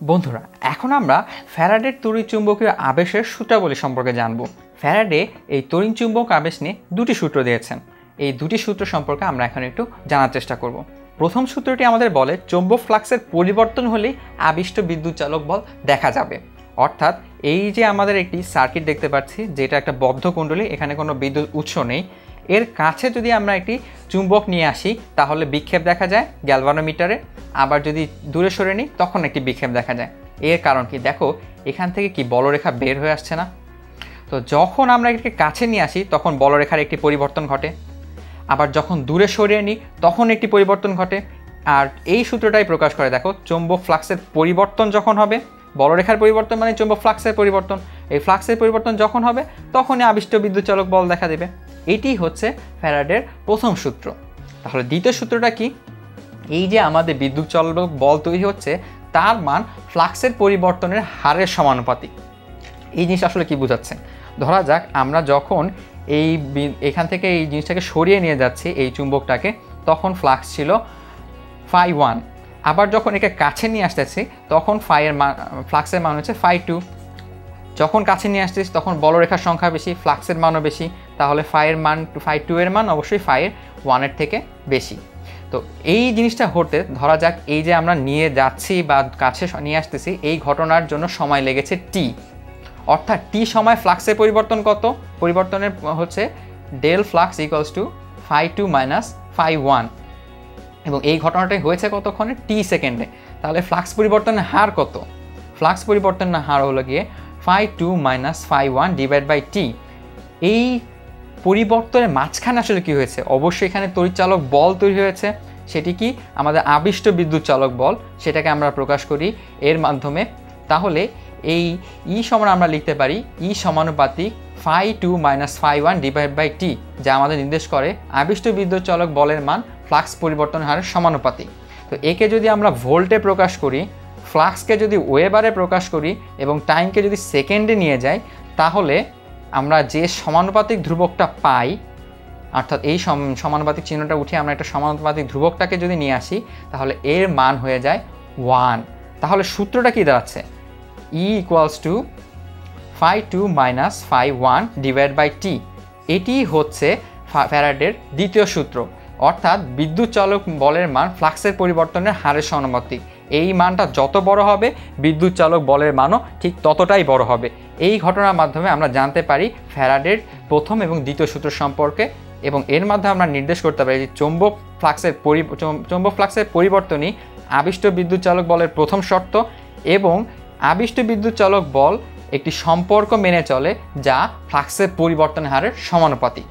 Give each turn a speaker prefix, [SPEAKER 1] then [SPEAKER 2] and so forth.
[SPEAKER 1] বন্ধুরা, এখন আমরা ফ্যারাডের তড়িৎচুম্বকীয় আবেশের সূত্রাবলী সম্পর্কে জানব। ফ্যারাডে এই তড়িৎচুম্বক আবেশ নিয়ে দুটি সূত্র দিয়েছেন। এই দুটি সূত্র সম্পর্কে আমরা এখন একটু জানার চেষ্টা করব। প্রথম সূত্রটি আমাদের বলে, চৌম্বক ফ্লাক্সের পরিবর্তন হলেই আবিষ্ট বিদ্যুৎ চালক বল দেখা যাবে। অর্থাৎ এই যে আমাদের একটি সার্কিট দেখতে পাচ্ছি, যেটা একটা বদ্ধ কুণ্ডলী, এখানে কোনো বিদ্যুৎ উৎস নেই এর কাছে যদি আমরা একটি চুম্বক নিয়ে আসি, তাহলে বিক্ষেপ দেখা যায় গ্যালভানোমিটারে। আবার যদি দূরে সরে নিই, তখন একটি বিক্ষেপ দেখা যায়। এর কারণ কি? দেখো, এখান থেকে কি বলরেখা বের হয়ে আসছে না? তো যখন আমরা এটাকে কাছে নিয়ে আসি, তখন বলরেখার একটি পরিবর্তন ঘটে। আবার যখন দূরে সরিয়ে নিই, তখন একটি পরিবর্তন ঘটে। আর এই সূত্রটাই প্রকাশ করে, দেখো, চৌম্বক ফ্লাক্সের পরিবর্তন যখন হবে, বলরেখার পরিবর্তন মানে চৌম্বক ফ্লাক্সের পরিবর্তন। এই ফ্লাক্সের পরিবর্তন যখন হবে, তখনই আবিষ্ট বিদ্যুৎ চালক বল দেখা দেবে। এটি হচ্ছে ফ্যারাডের প্রথম সূত্র। তাহলে দ্বিতীয় সূত্রটা কি? এই যে আমাদের বিদ্যুৎ চালক বল তৈরি হচ্ছে, তার মান ফ্লাক্সের পরিবর্তনের হারের সমানুপাতিক। এই জিনিস আসলে কি বোঝাচ্ছে ধরা যাক, আমরা যখন এই এখান থেকে এই জিনিসটাকে সরিয়ে নিয়ে যাচ্ছি, এই চুম্বকটাকে, তখন ফ্লাক্স ছিল ফাই ওয়ান। আবার যখন একে কাছে নিয়ে আসতেছি, তখন ফাইয়ের মান ফ্লাক্সের মান হচ্ছে ফাই টু। যখন কাছে নিয়ে আসতেছি তখন বলরেখার সংখ্যা বেশি, ফ্লাক্সের মানও বেশি, তাহলে ফাইয়ের মান, ফাই টু এর মান অবশ্যই ফাইয়ের ওয়ানের থেকে বেশি। তো এই জিনিসটা হতে ধরা যাক এই যে আমরা নিয়ে যাচ্ছি বা কাছে নিয়ে আসতেছি, এই ঘটনার জন্য সময় লেগেছে টি অর্থাৎ টি সময় ফ্লাক্সের পরিবর্তন কত? পরিবর্তনের হচ্ছে del flux equals to phi two minus phi one এবং এই ঘটনাটাই হয়েছে কতক্ষণে? টি সেকেন্ডে তাহলে ফ্লাক্স পরিবর্তনের হার কত? ফ্লাক্স পরিবর্তনের হার হলো গিয়ে phi two minus phi one divide by T. এই পরিবর্তনের মাঝখানে আসলে কী হয়েছে? অবশ্যই এখানে তড়িৎচালক বল তৈরি হয়েছে। সেটি কি? আমাদের আবিষ্ট বিদ্যুৎ চালক বল, সেটাকে আমরা প্রকাশ করি এর মাধ্যমে। তাহলে এই ই সমান আমরা লিখতে পারি ই সমানুপাতিক phi two minus phi one divide by T, যা আমাদের নির্দেশ করে আবিষ্ট বিদ্যুৎ চালক বলের মান ফ্লাক্স পরিবর্তন হারের সমানুপাতিক। তো একে যদি আমরা ভোল্টে প্রকাশ করি ফ্লাক্সকে যদি ওয়েবারে প্রকাশ করি এবং টাইমকে যদি সেকেন্ডে নিয়ে যাই, তাহলে আমরা যে সমানুপাতিক ধ্রুবকটা পাই, অর্থাৎ এই সমানুপাতিক চিহ্নটা উঠে আমরা একটা সমানুপাতিক ধ্রুবকটাকে যদি নিয়ে আসি, তাহলে এর মান হয়ে যায় ওয়ান। তাহলে সূত্রটা কী দাঁড়াচ্ছে? E equals to phi two minus phi one divide by T এটি হচ্ছে ফ্যারাডের দ্বিতীয় সূত্র। অর্থাৎ বিদ্যুৎ চালক বলের মান ফ্লাক্সের পরিবর্তনের হারের সমানুপাতিক। এই মানটা যত বড় হবে, বিদ্যুৎ চালক বলের মানও ঠিক ততটাই বড় হবে। এই ঘটনার মাধ্যমে আমরা জানতে পারি ফ্যারাডের প্রথম এবং দ্বিতীয় সূত্র সম্পর্কে এবং এর মাধ্যমে আমরা নির্দেশ করতে পারি যে চৌম্বক ফ্লাক্সের পরি চৌম্বক ফ্লাক্সের পরিবর্তনই আবিষ্ট বিদ্যুৎ চালক বলের প্রথম শর্ত এবং আবিষ্ট বিদ্যুৎ চালক বল একটি সম্পর্ক মেনে চলে যা ফ্লাক্সের পরিবর্তনের হারের সমানুপাতিক।